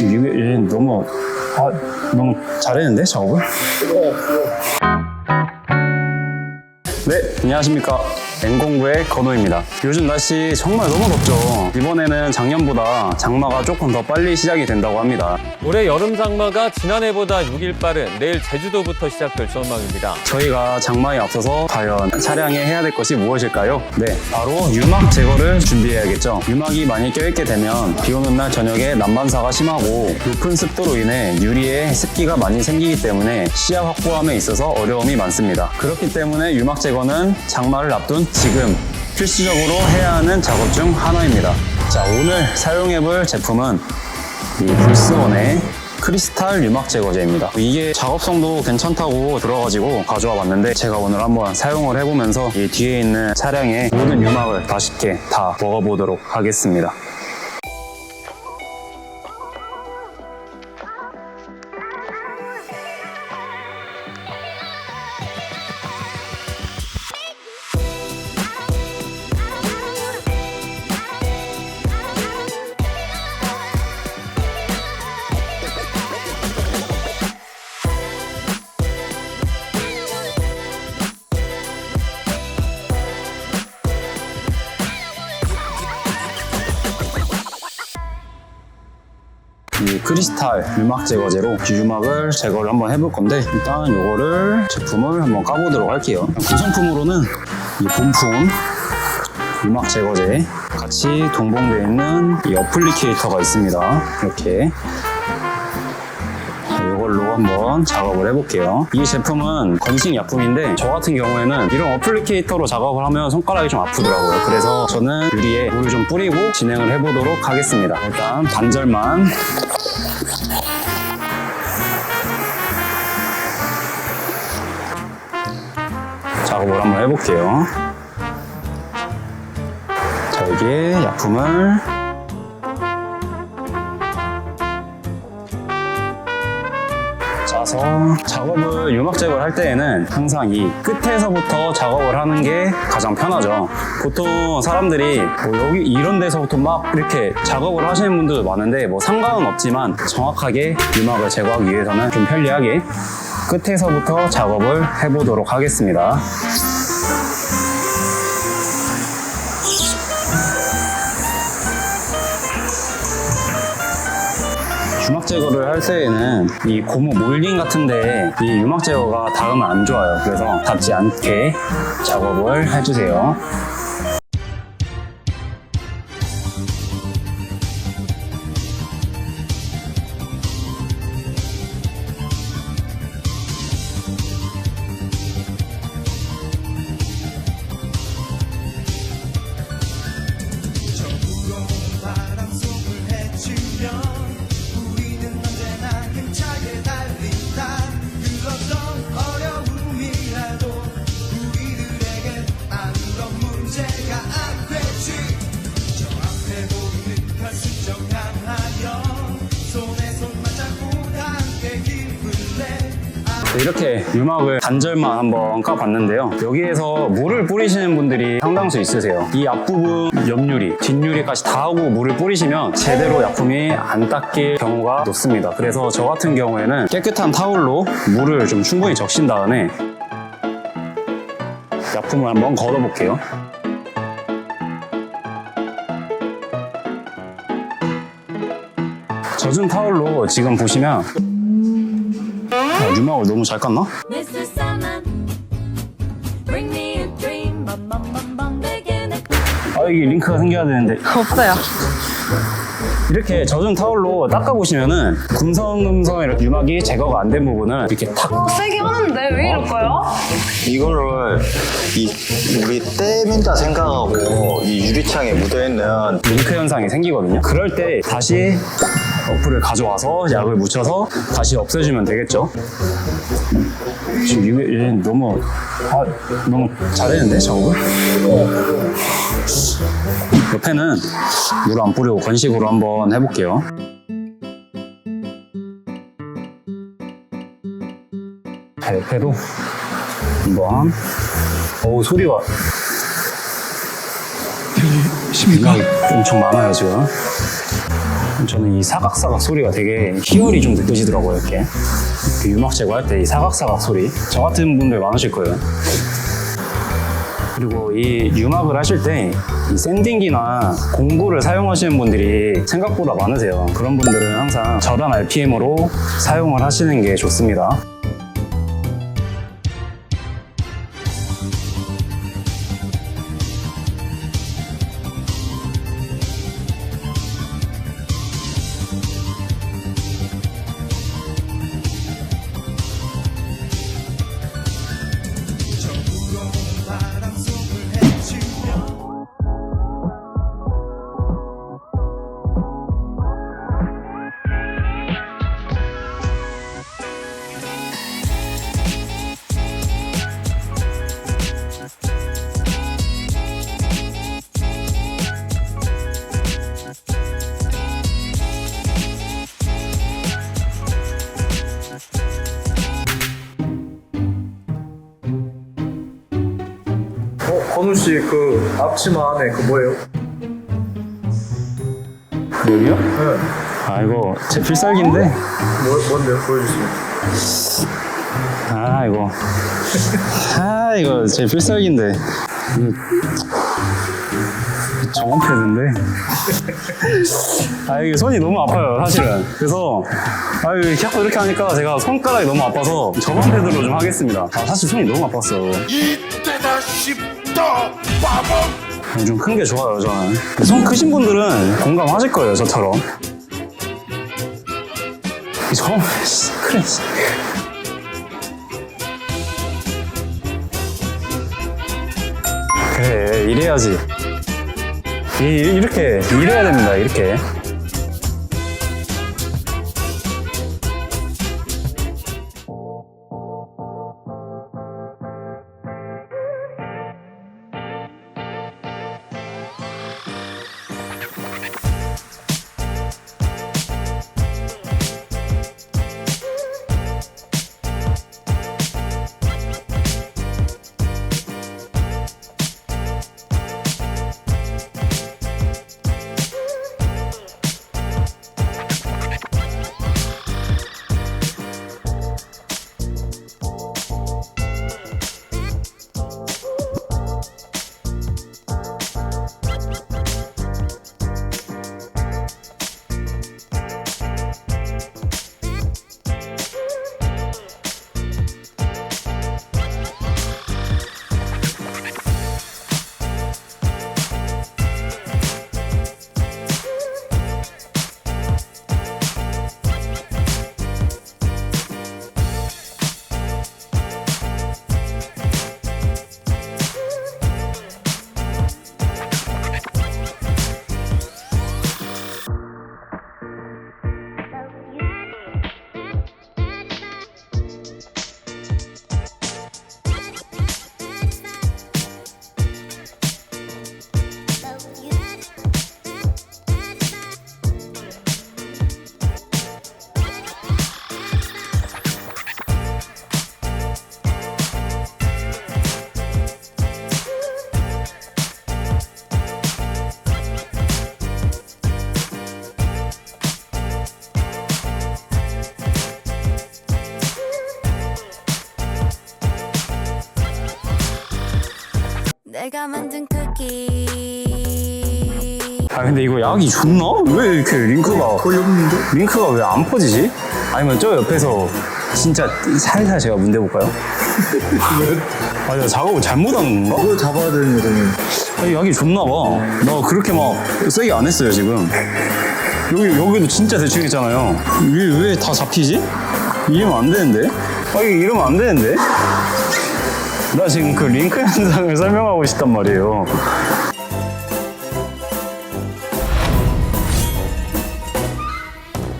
지금 이게 얘 너무 아 너무 잘했는데 작업을? 네, 안녕하십니까. N공부의 건호입니다. 요즘 날씨 정말 너무 덥죠. 이번에는 작년보다 장마가 조금 더 빨리 시작이 된다고 합니다. 올해 여름 장마가 지난해보다 6일 빠른 내일 제주도부터 시작될 전망입니다. 저희가 장마에 앞서서 과연 차량에 해야 될 것이 무엇일까요? 네, 바로 유막 제거를 준비해야겠죠. 유막이 많이 껴있게 되면 비 오는 날 저녁에 난반사가 심하고 높은 습도로 인해 유리에 습기가 많이 생기기 때문에 시야 확보함에 있어서 어려움이 많습니다. 그렇기 때문에 유막 제거는 장마를 앞둔 지금 필수적으로 해야 하는 작업 중 하나입니다. 자, 오늘 사용해볼 제품은 이 불스원의 크리스탈 유막 제거제입니다. 이게 작업성도 괜찮다고 들어가지고 가져와 봤는데 제가 오늘 한번 사용을 해보면서 이 뒤에 있는 차량의 모든 유막을 맛있게 다 먹어보도록 하겠습니다. 이 크리스탈 유막 제거제로 유막을 제거를 한번 해볼 건데 일단 이거를 제품을 한번 까보도록 할게요. 구성품으로는 이 본품 유막 제거제 같이 동봉되어 있는 이 어플리케이터가 있습니다. 이렇게 자, 이걸로 한번 작업을 해볼게요. 이 제품은 건식 약품인데 저 같은 경우에는 이런 어플리케이터로 작업을 하면 손가락이 좀 아프더라고요. 그래서 저는 유리에 물을 좀 뿌리고 진행을 해보도록 하겠습니다. 일단 반절만 작업을 한번 해볼게요. 자, 여기에 약품을 짜서 작업을 유막 제거를 할 때에는 항상 이 끝에서부터 작업을 하는 게 가장 편하죠. 보통 사람들이 뭐 여기 이런 데서부터 막 이렇게 작업을 하시는 분들도 많은데 뭐 상관은 없지만 정확하게 유막을 제거하기 위해서는 좀 편리하게 끝에서부터 작업을 해보도록 하겠습니다. 유막 제거를 할 때에는 이 고무 몰딩 같은데 이 유막 제거가 닿으면 안 좋아요. 그래서 닿지 않게 작업을 해주세요. 이렇게 유막을 단절만 한번 까봤는데요. 여기에서 물을 뿌리시는 분들이 상당수 있으세요. 이 앞부분 옆유리, 뒷유리까지 다 하고 물을 뿌리시면 제대로 약품이 안 닦일 경우가 높습니다. 그래서 저 같은 경우에는 깨끗한 타올로 물을 좀 충분히 적신 다음에 약품을 한번 걷어볼게요. 젖은 타올로 지금 보시면 아, 유막을 너무 잘 깠나? Mr. Sandman, bring me a dream, bum bum bum bum, begin it. 아 여기 링크가 생겨야 되는데 없어요. 이렇게 젖은 타올로 닦아보시면은 금성금성 이렇게 유막이 제거가 안 된 부분은 이렇게 탁 세게 하는데 왜 이럴까요? 이거를 이 우리 때민다 생각하고 이 유리창에 묻어있는 링크 현상이 생기거든요. 그럴 때 다시 어플을 가져와서 약을 묻혀서 다시 없애주면 되겠죠. 지금 이게 얘 너무 아 너무 잘했는데 작업을? 옆에는 물 안 뿌리고 건식으로 한번 해볼게요. 자, 옆에도 한번 어우 소리가 십니까? 유막이 엄청 많아요 지금 저는 이 사각사각 소리가 되게 희열이 좀 느껴지더라고요, 이렇게. 그 유막 제거할 때 이 사각사각 소리. 저 같은 분들 많으실 거예요. 그리고 이 유막을 하실 때 이 샌딩기나 공구를 사용하시는 분들이 생각보다 많으세요. 그런 분들은 항상 저런 RPM으로 사용을 하시는 게 좋습니다. 어, 건우 씨 그 앞치마 안에 그 뭐예요? 여기요? 네. 아, 이거 제 필살기인데. 뭐, 뭔데요? 보여주시면. 아, 이거. 아, 이거 제 필살기인데. 이- 저번 패드인데. 아, 이게 손이 너무 아파요, 사실은. 그래서, 아, 이거 자꾸 이렇게 하니까 제가 손가락이 너무 아파서 저번 패드로 좀 하겠습니다. 아, 사실 손이 너무 아팠어. 이 때다 싶다 바보 좀 큰 게 좋아요, 저는. 손 크신 분들은 공감하실 거예요, 저처럼. 저, 씨, 그래. 씨. 그래, 이래야지. 이, 이렇게, 이래야 됩니다, 이렇게. 내가 만든 쿠키 아, 근데 이거 약이 좋나? 왜 이렇게 링크가. 거의 없는데? 링크가 왜 안 퍼지지? 아니면 저 옆에서 진짜 살살 제가 문대 볼까요? 아, 내가 작업을 잘못한 건가? 그걸 잡아야 되는 거잖아요. 아니, 약이 좋나 봐. 나 그렇게 막 세게 안 했어요, 지금. 여기, 여기도 진짜 대충 했잖아요. 왜, 왜 다 잡히지? 이러면 안 되는데? 아, 이러면 안 되는데? 나 지금 그 링크 현상을 설명하고 싶단 말이에요.